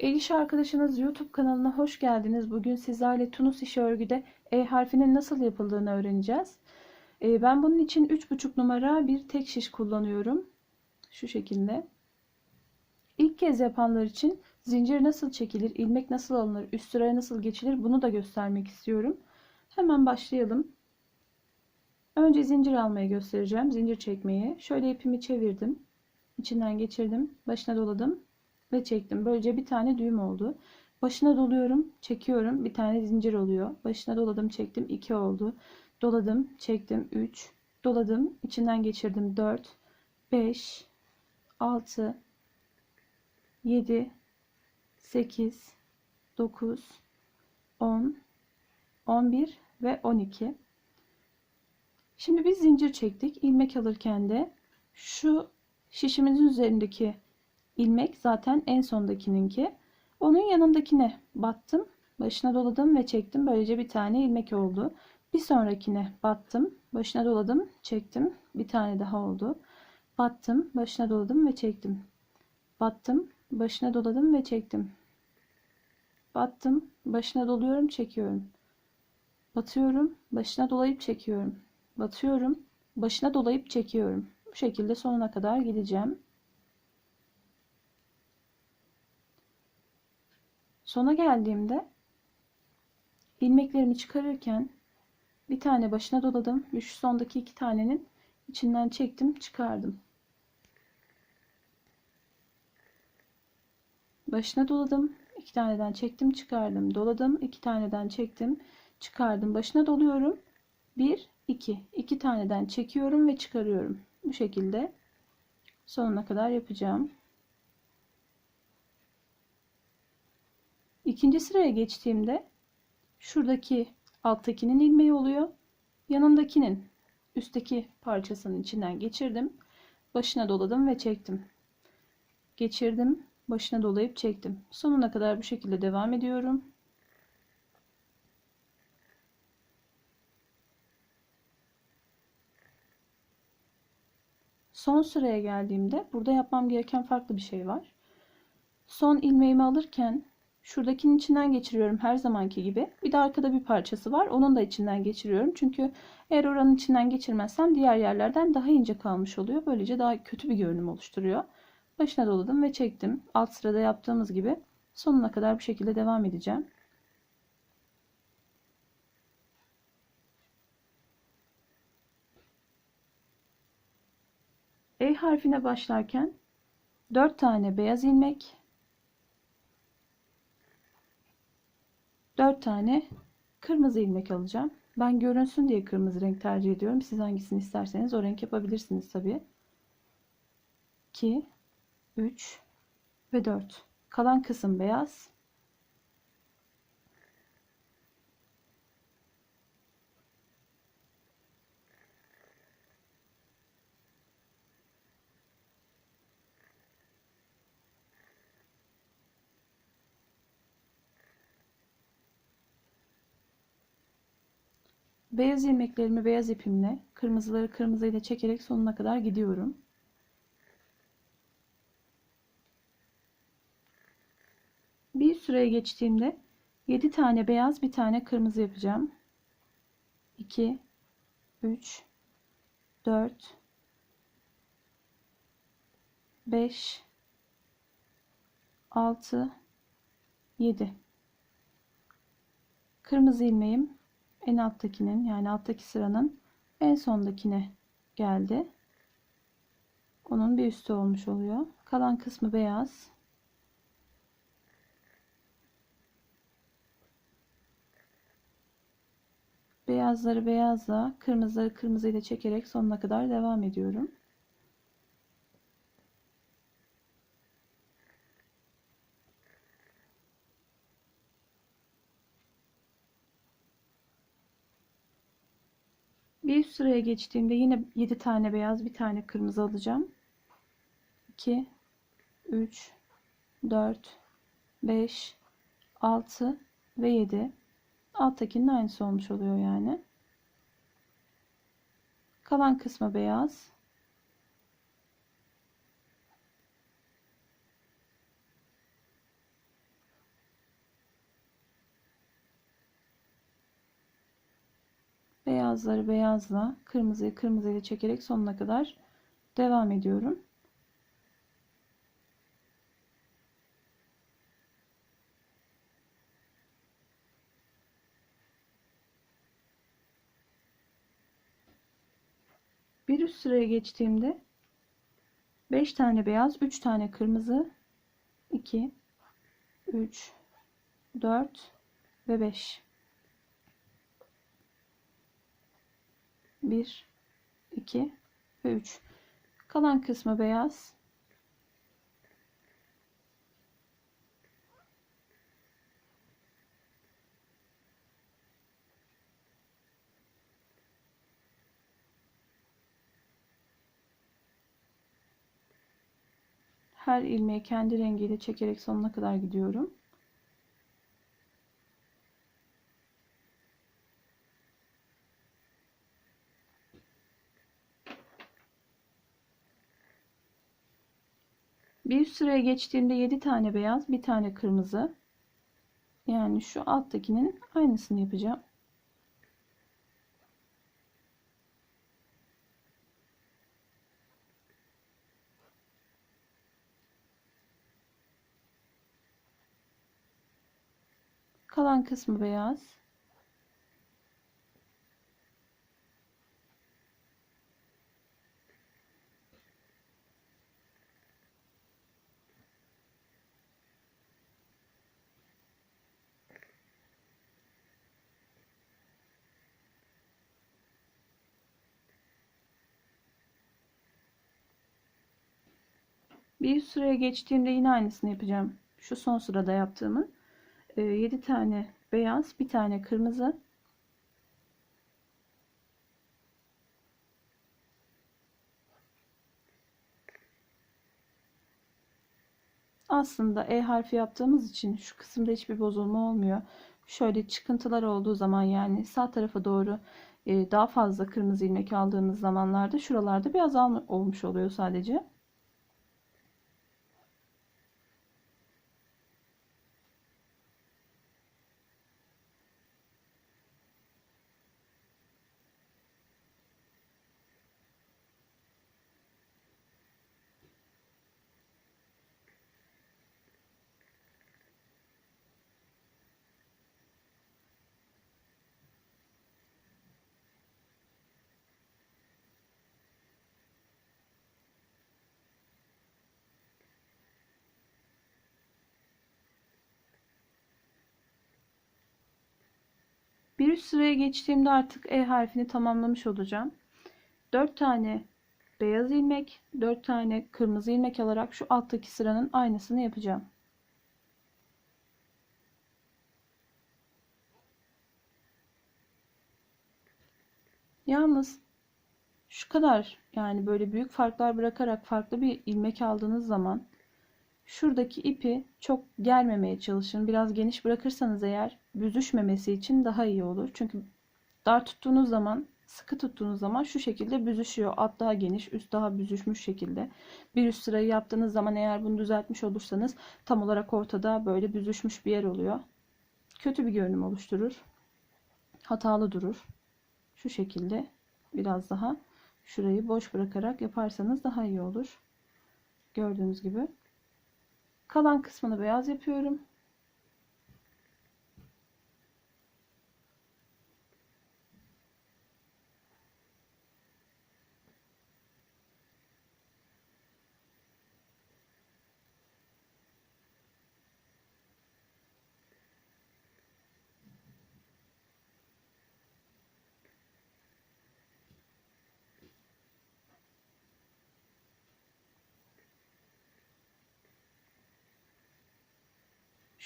Eliş arkadaşınız YouTube kanalına hoş geldiniz. Bugün sizlerle Tunus işi örgüde E harfinin nasıl yapıldığını öğreneceğiz. Ee, ben bunun için 3,5 numara bir tek şiş kullanıyorum. Şu şekilde. İlk kez yapanlar için zincir nasıl çekilir, ilmek nasıl alınır, üst sıraya nasıl geçilir bunu da göstermek istiyorum. Hemen başlayalım. Önce zincir almayı göstereceğim. Zincir çekmeyi. Şöyle ipimi çevirdim. İçinden geçirdim. Başına doladım ve çektim. Böylece bir tane düğüm oldu. Başına doluyorum, çekiyorum. Bir tane zincir oluyor. Başına doladım, çektim. 2 oldu. Doladım, çektim. 3. Doladım, içinden geçirdim. 4 5 6 7 8 9 10 11 ve 12. Şimdi biz zincir çektik. İlmek alırken de şu şişimizin üzerindeki ilmek zaten en sondakininki. Onun yanındakine battım. Başına doladım ve çektim. Böylece bir tane ilmek oldu. Bir sonrakine battım. Başına doladım, çektim. Bir tane daha oldu. Battım, başına doladım ve çektim. Battım, başına doladım ve çektim. Battım, başına doluyorum, çekiyorum. Batıyorum, başına dolayıp çekiyorum. Batıyorum, başına dolayıp çekiyorum. Bu şekilde sonuna kadar gideceğim. Sona geldiğimde ilmeklerimi çıkarırken bir tane başına doladım ve şu sondaki iki tanenin içinden çektim çıkardım. Başına doladım. iki taneden çektim çıkardım. Doladım. iki taneden çektim çıkardım. Başına doluyorum. Bir, iki. iki taneden çekiyorum ve çıkarıyorum. Bu şekilde sonuna kadar yapacağım. İkinci sıraya geçtiğimde şuradaki alttakinin ilmeği oluyor. Yanındakinin üstteki parçasının içinden geçirdim. Başına doladım ve çektim. Geçirdim. Başına dolayıp çektim. Sonuna kadar bu şekilde devam ediyorum. Son sıraya geldiğimde burada yapmam gereken farklı bir şey var. Son ilmeğimi alırken Şuradakinin içinden geçiriyorum her zamanki gibi. Bir de arkada bir parçası var. Onun da içinden geçiriyorum. Çünkü eğer oranın içinden geçirmezsem diğer yerlerden daha ince kalmış oluyor. Böylece daha kötü bir görünüm oluşturuyor. Başına doladım ve çektim. Alt sırada yaptığımız gibi sonuna kadar bu şekilde devam edeceğim. E harfine başlarken 4 tane beyaz ilmek 4 tane kırmızı ilmek alacağım. Ben görünsün diye kırmızı renk tercih ediyorum. Siz hangisini isterseniz o renk yapabilirsiniz tabii. 2 3 ve 4. Kalan kısım beyaz. Beyaz ilmeklerimi beyaz ipimle, kırmızıları kırmızıyla çekerek sonuna kadar gidiyorum. Bir süreye geçtiğimde 7 tane beyaz, bir tane kırmızı yapacağım. 2 3 4 5 6 7 Kırmızı ilmeğim en alttakinin yani alttaki sıranın en sondakine geldi. Onun bir üstü olmuş oluyor. Kalan kısmı beyaz. Beyazları beyazla, kırmızıları kırmızıyla çekerek sonuna kadar devam ediyorum. Bir üst sıraya geçtiğimde yine 7 tane beyaz bir tane kırmızı alacağım. 2 3 4 5 6 ve 7 alttakinin aynısı olmuş oluyor yani. Kalan kısmı beyaz. Beyazları beyazla, kırmızıyı kırmızıyla çekerek sonuna kadar devam ediyorum. Bir üst sıraya geçtiğimde 5 tane beyaz, 3 tane kırmızı, 2 3 4 ve 5 1 2 ve 3 kalan kısmı beyaz her ilmeği kendi rengiyle çekerek sonuna kadar gidiyorum. Sıraya geçtiğimde 7 tane beyaz, bir tane kırmızı. Yani şu alttakinin aynısını yapacağım. Kalan kısmı beyaz. Bir sıraya geçtiğimde yine aynısını yapacağım. Şu son sırada yaptığımı. 7 ee, tane beyaz, bir tane kırmızı. Aslında E harfi yaptığımız için şu kısımda hiçbir bozulma olmuyor. Şöyle çıkıntılar olduğu zaman yani sağ tarafa doğru e, daha fazla kırmızı ilmek aldığımız zamanlarda şuralarda bir azalma olmuş oluyor sadece. Bir üst sıraya geçtiğimde artık E harfini tamamlamış olacağım. 4 tane beyaz ilmek, 4 tane kırmızı ilmek alarak şu alttaki sıranın aynısını yapacağım. Yalnız şu kadar yani böyle büyük farklar bırakarak farklı bir ilmek aldığınız zaman Şuradaki ipi çok germemeye çalışın. Biraz geniş bırakırsanız eğer büzüşmemesi için daha iyi olur. Çünkü dar tuttuğunuz zaman sıkı tuttuğunuz zaman şu şekilde büzüşüyor. Alt daha geniş, üst daha büzüşmüş şekilde. Bir üst sırayı yaptığınız zaman eğer bunu düzeltmiş olursanız tam olarak ortada böyle büzüşmüş bir yer oluyor. Kötü bir görünüm oluşturur. Hatalı durur. Şu şekilde biraz daha şurayı boş bırakarak yaparsanız daha iyi olur. Gördüğünüz gibi. Kalan kısmını beyaz yapıyorum.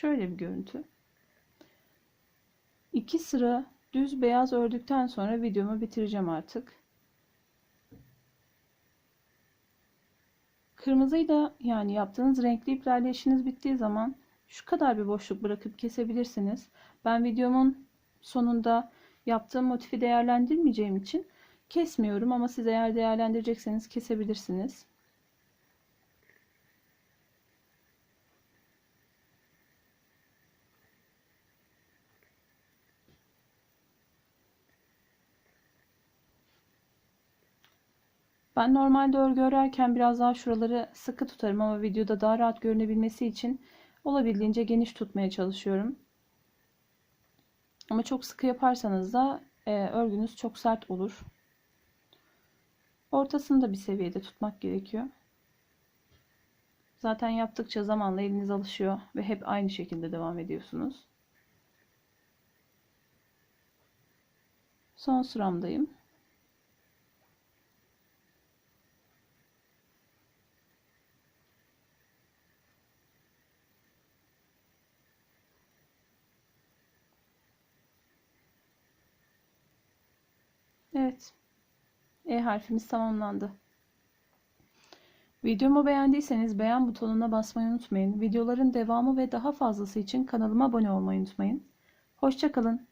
Şöyle bir görüntü. İki sıra düz beyaz ördükten sonra videomu bitireceğim artık. Kırmızıyı da yani yaptığınız renkli iplerle işiniz bittiği zaman şu kadar bir boşluk bırakıp kesebilirsiniz. Ben videomun sonunda yaptığım motifi değerlendirmeyeceğim için kesmiyorum ama siz eğer değerlendirecekseniz kesebilirsiniz. Ben normalde örgü örerken biraz daha şuraları sıkı tutarım ama videoda daha rahat görünebilmesi için olabildiğince geniş tutmaya çalışıyorum. Ama çok sıkı yaparsanız da e, örgünüz çok sert olur. Ortasını da bir seviyede tutmak gerekiyor. Zaten yaptıkça zamanla eliniz alışıyor ve hep aynı şekilde devam ediyorsunuz. Son sıramdayım. Evet. E harfimiz tamamlandı. Videomu beğendiyseniz beğen butonuna basmayı unutmayın. Videoların devamı ve daha fazlası için kanalıma abone olmayı unutmayın. Hoşçakalın.